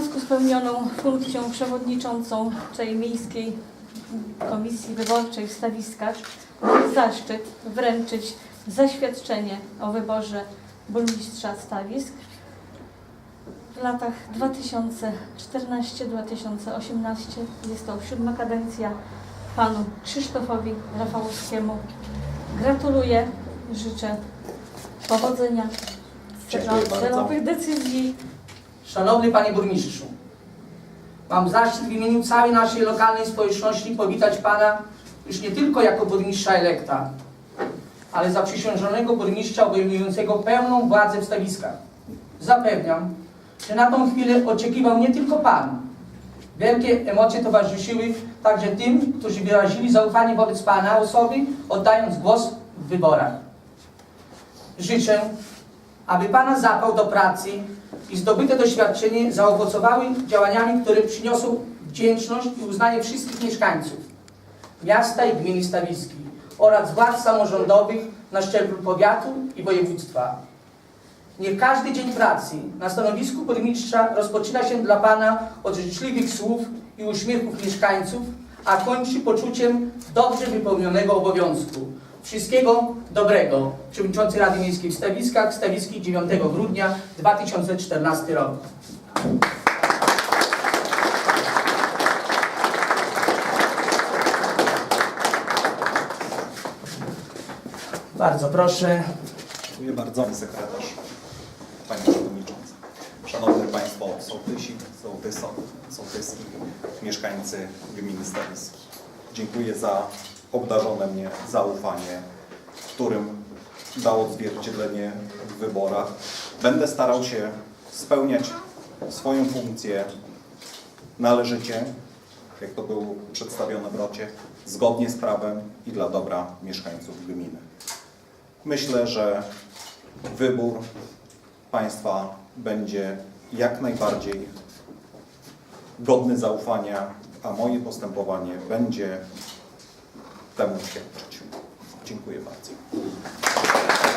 związku z pełnioną funkcją przewodniczącą tej Miejskiej Komisji Wyborczej w Stawiskach mam zaszczyt wręczyć zaświadczenie o wyborze burmistrza Stawisk w latach 2014-2018. Jest to siódma kadencja panu Krzysztofowi Rafałowskiemu. Gratuluję, życzę powodzenia, celowych decyzji Szanowny Panie Burmistrzu, mam zaszczyt w imieniu całej naszej lokalnej społeczności powitać Pana już nie tylko jako burmistrza elekta, ale zaprzysiężonego burmistrza obejmującego pełną władzę w stawiskach. Zapewniam, że na tą chwilę oczekiwał nie tylko Pan. Wielkie emocje towarzyszyły także tym, którzy wyrazili zaufanie wobec Pana osoby, oddając głos w wyborach. Życzę, aby Pana zapał do pracy i zdobyte doświadczenie zaowocowały działaniami, które przyniosą wdzięczność i uznanie wszystkich mieszkańców miasta i gminy Stawiski oraz władz samorządowych na szczeblu powiatu i województwa. Niech każdy dzień pracy na stanowisku burmistrza rozpoczyna się dla Pana od życzliwych słów i uśmiechów mieszkańców, a kończy poczuciem dobrze wypełnionego obowiązku. Wszystkiego dobrego. Przewodniczący Rady Miejskiej w Stawiskach, Stawiski 9 grudnia 2014 rok. Bardzo proszę. Dziękuję bardzo. Sekretarz, Pani Przewodnicząca. Szanowni Państwo sołtysi, sołtyso, sołtyski, mieszkańcy gminy Stawiski. Dziękuję za obdarzone mnie zaufanie, którym dało odzwierciedlenie w wyborach. Będę starał się spełniać swoją funkcję należycie, jak to było przedstawione w rocie, zgodnie z prawem i dla dobra mieszkańców gminy. Myślę, że wybór Państwa będzie jak najbardziej godny zaufania, a moje postępowanie będzie temu świadczyć. Dziękuję bardzo.